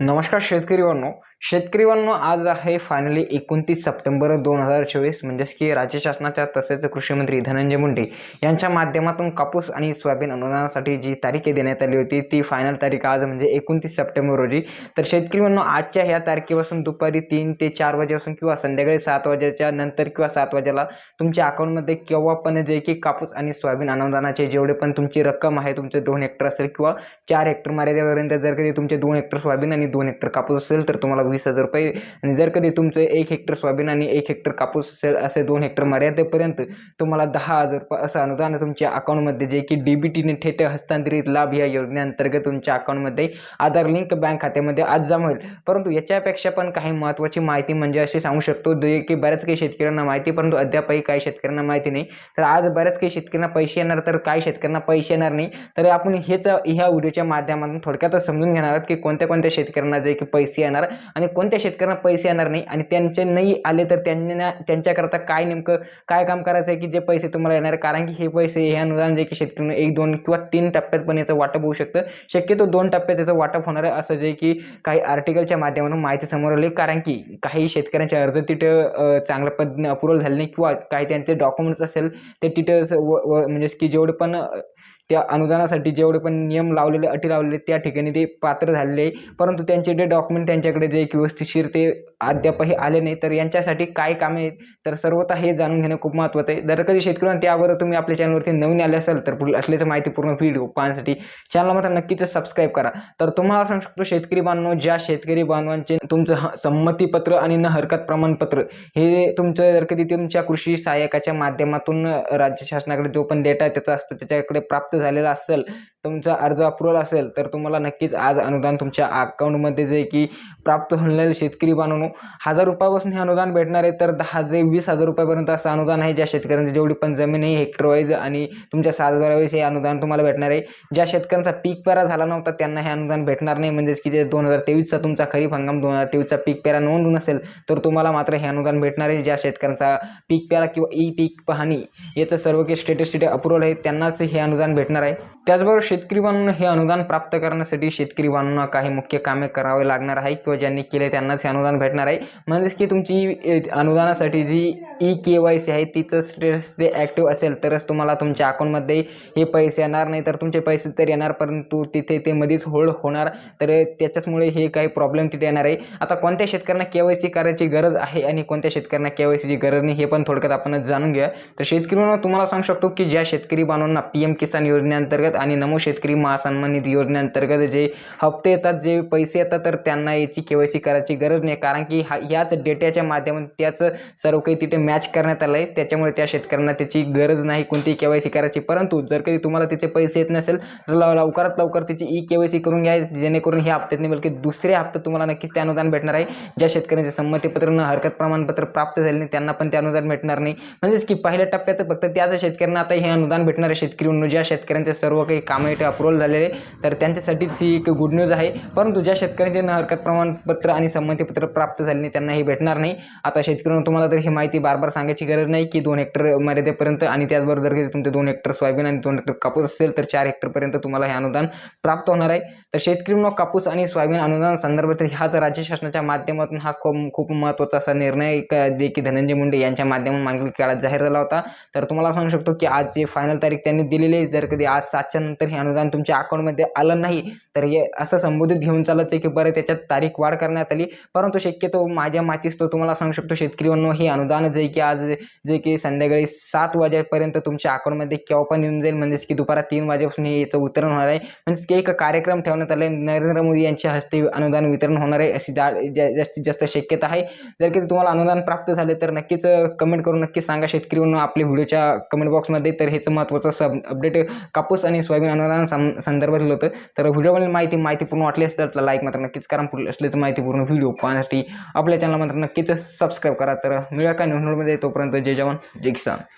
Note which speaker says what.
Speaker 1: नमस्कार शेतकरी बंधू शेतकरी बंधू आज आहे फायनली एकोणतीस सप्टेंबर दोन हजार चोवीस. म्हणजेच की राज्य शासनाच्या तसेच कृषीमंत्री धनंजय मुंडे यांच्या माध्यमातून कापूस आणि सोयाबीन अनुदानासाठी जी तारीख देण्यात आली होती ती फायनल तारीख आज म्हणजे एकोणतीस सप्टेंबर रोजी. तर शेतकरी बंधू आजच्या ह्या तारखेपासून दुपारी तीन ते चार वाजेपासून किंवा संध्याकाळी सात वाजेच्या नंतर किंवा सात वाजेला तुमच्या अकाउंटमध्ये केव्हा पण जे की कापूस आणि सोयाबीन अनुदानाचे जेवढे पण तुमची रक्कम आहे तुमचे दोन हेक्टर असेल किंवा चार हेक्टर मर्यादेपर्यंत जर कधी तुमचे दोन हेक्टर सोयाबीन आणि दोन हेक्टर कापूस असेल तर तुम्हाला वीस हजार रुपये. आणि जर कधी तुमचं एक हेक्टर सोयाबीन आणि एक हेक्टर कापूस असेल असे दोन हेक्टर मर्यादेपर्यंत तुम्हाला दहा हजार रुपये असं अनुदान तुमच्या अकाउंटमध्ये जे की डी बी टीने थेट हस्तांतरित लाभ या योजनेअंतर्गत तुमच्या अकाउंटमध्ये आधार लिंक बँक खात्यामध्ये आज जमा होईल. परंतु याच्यापेक्षा पण काही महत्त्वाची माहिती म्हणजे अशी सांगू शकतो जे की बऱ्याच काही शेतकऱ्यांना माहिती परंतु अद्यापही काही शेतकऱ्यांना माहिती नाही. तर आज बऱ्याच काही शेतकऱ्यांना पैसे येणार तर काही शेतकऱ्यांना पैसे येणार नाही. तर आपण हेच ह्या व्हिडिओच्या माध्यमातून थोडक्यातच समजून घेणार आहोत की कोणत्या कोणत्या शेतकऱ्यांना जे की पैसे येणार आणि कोणत्या शेतकऱ्यांना पैसे येणार नाही आणि त्यांचे नाही आले तर त्यांना त्यांच्याकरता काय नेमकं काय काम करायचं आहे की जे पैसे तुम्हाला येणार आहे? कारण की हे पैसे हे अनुदान जे की शेतकऱ्यांना एक दोन किंवा तीन टप्प्यात पण याचं वाटप होऊ शकतं. शक्यतो दोन टप्प्यात याचं वाटप होणार आहे असं जे की काही आर्टिकलच्या माध्यमातून माहिती समोर आली. कारण की काही शेतकऱ्यांचे अर्ज तिथं चांगल्या पद्धतीने अप्रुव्हल झाले नाही किंवा काही त्यांचे डॉक्युमेंट्स असेल ते तिथं म्हणजे व म्हणजेच की जेवढे पण त्या अनुदानासाठी जेवढे पण नियम लावलेले अटी लावलेले त्या ठिकाणी ते पात्र झालेले आहे. परंतु त्यांचे जे डॉक्युमेंट त्यांच्याकडे जे व्यवस्थितशीर ते अद्यापही आले नाही. तर यांच्यासाठी काय कामे आहेत? तर सर्वतः हे जाणून घेणं खूप महत्त्वाचं आहे. जर कधी शेतकऱ्यांना त्यावर तुम्ही आपल्या चॅनलवरती नवीन आले असाल तर पुढे असल्याचं माहिती पूर्ण व्हिडिओ पाहण्यासाठी चॅनल मात्र नक्कीच सबस्क्राईब करा. तर तुम्हाला सांगू शकतो शेतकरी बांधव ज्या शेतकरी बांधवांचे तुमचं ह- संमतीपत्र आणि न हरकत प्रमाणपत्र हे तुमचं जर कधी तुमच्या कृषी सहाय्यकाच्या माध्यमातून राज्य शासनाकडे जो पण डेटा त्याचा असतो त्याच्याकडे प्राप्त झालेला असेल तुमचा अर्ज अप्रुव्हल असेल तर तुम्हाला नक्कीच आज अनुदान तुमच्या अकाउंटमध्ये जे की प्राप्त होणारे शेतकरी बांधवनो हजार रुपयापासून हे अनुदान भेटणार आहे तर दहा ते वीस हजार रुपयापर्यंत असं अनुदान आहे ज्या शेतकऱ्यांची जेवढी पण जमीन आहे हेक्टर वाईज आणि तुमच्या सातबारावीस हे अनुदान तुम्हाला भेटणार आहे. ज्या शेतकऱ्यांचा पीक पेरा झाला नव्हता त्यांना हे अनुदान भेटणार नाही. म्हणजेच की जे दोन हजार तेवीसचा तुमचा खरीप हंगाम दोन हजार तेवीसचा पीक पेरा नोंद नसेल तर तुम्हाला मात्र हे अनुदान भेटणार आहे. ज्या शेतकऱ्यांचा पीक पेरा किंवा ई पीक पाहणी याचं सर्व काही स्टेटस स्टेट अप्रुव्हल आहे त्यांनाच हे अनुदान भेटणार आहे. त्याचबरोबर शेतकरी बांधून हे अनुदान प्राप्त करण्यासाठी शेतकरी बांधवांना काही मुख्य कामे करावे लागणार आहे किंवा ज्यांनी केले त्यांनाच हे अनुदान भेटणार आहे. म्हणजेच की तुमची अनुदानासाठी जी ई के वाय सी आहे तिचं स्टेटस ते ॲक्टिव्ह असेल तरच तुम्हाला तुमच्या अकाउंटमध्ये हे पैसे येणार नाही. तर तुमचे पैसे तर येणार परंतु तिथे ते मध्येच होल्ड होणार. तर त्याच्याचमुळे हे काही प्रॉब्लेम तिथे येणार आहे. आता कोणत्या शेतकऱ्यांना के वाय सी करायची गरज आहे आणि कोणत्या शेतकऱ्यांना के वाय सीची गरज नाही हे पण थोडक्यात आपण जाणून घ्या तर शेतकरी म्हणून तुम्हाला सांगू शकतो की ज्या शेतकरी बांधवांना पी एम किसान योजनेअंतर्गत आणि नमो शेतकरी महासन्मानित योजनेअंतर्गत जे हप्ते येतात जे पैसे येतात तर त्यांना याची के वाय सी करायची गरज नाही. कारण की हा याच डेटाच्या माध्यमातून त्याच सर्व काही तिथे मॅच करण्यात आलं आहे त्याच्यामुळे त्या शेतकऱ्यांना त्याची गरज नाही कोणतीही के वाय सी करायची. परंतु जर कधी तुम्हाला तिचे पैसे येत नसेल तर लवकरात लवकर तिची ई के वाय सी करून घ्या जेणेकरून ह्या हप्त्यात नाही बल्कि दुसऱ्या हप्त्यात तुम्हाला नक्कीच त्यानुसार अनुदान भेटणार आहे. ज्या शेतकऱ्यांचे संमतीपत्र न हरकत प्रमाणपत्र प्राप्त झाले नाही त्यांना पण ते अनुदान भेटणार नाही. म्हणजेच की पहिल्या टप्प्यात फक्त त्याच शेतकऱ्यांना आता हे अनुदान भेटणार आहे शेतकरी म्हणून ज्या शेतकऱ्यांचे सर्व काही कामं इथे अप्रुव्हल झालेले तर त्यांच्यासाठीच ही एक गुड न्यूज आहे. परंतु ज्या शेतकऱ्यांचे न हरकत प्रमाणपत्र आणि संमतीपत्र प्राप्त झाले नाही त्यांना हे भेटणार नाही. आता शेतकऱ्यांना तुम्हाला तर ही माहिती बार बार सांगायची गरज नाही की दोन हेक्टर मर्यादेपर्यंत आणि त्याचबरोबर जर तुमचे दोन हेक्टर सोयाबीन आणि दोन हेक्टर कापूस असेल तर चार हेक्टरपर्यंत तुम्हाला हे अनुदान प्राप्त होणार आहे. तर शेतकरी म्हणून कापूस आणि सोयाबीन अनुदान संदर्भात ह्याच राज्य शासनाच्या माध्यमातून हा खूप खूप महत्त्वाचा असा निर्णय जे की धनंजय मुंडे यांच्या माध्यमातून मागील काळात जाहीर झाला होता. तर तुम्हाला सांगू शकतो की आज जे फायनल तारीख त्यांनी दिलेली आहे जर कधी आज सातच्या नंतर हे अनुदान तुमच्या अकाउंटमध्ये आलं नाही तर हे असं संबोधित घेऊन चालायचं की बरं त्याच्यात तारीख वाढ करण्यात आली. परंतु शक्यतो माझ्या मातीस तो तुम्हाला सांगू शकतो शेतकरी म्हणून हे अनुदान जे की आज जे की संध्याकाळी सात वाजेपर्यंत तुमच्या अकाउंटमध्ये केव्हा पण येऊन जाईल म्हणजेच की दुपारा तीन वाजेपासून हे याचं वितरण होणार आहे. म्हणजेच की एक कार्यक्रम ठेवण्यात आला आहे नरेंद्र मोदी यांच्या हस्ते अनुदान वितरण होणार आहे अशी जा जास्तीत जास्त शक्यता आहे. जर की तुम्हाला अनुदान प्राप्त झाले तर नक्कीच कमेंट करून नक्कीच सांगा. शेतकरी आपल्या व्हिडिओच्या कमेंट बॉक्समध्ये तर हेचं महत्त्वाचं सब अपडेट कापूस आणि सोयाबीन अनुदान सं संदर्भात दिलं होतं. तर व्हिडिओवरील माहिती माहिती पूर्ण वाटली असेल तर लाईक मात्र नक्कीच करा. पुढे असलेच माहिती पूर्ण व्हिडिओ पाहण्यासाठी आपल्या चॅनल मात्र नक्कीच सबस्क्राईब करा. तर मिळा का न्यूजमध्ये तोपर्यंत जय जवान जय किसान.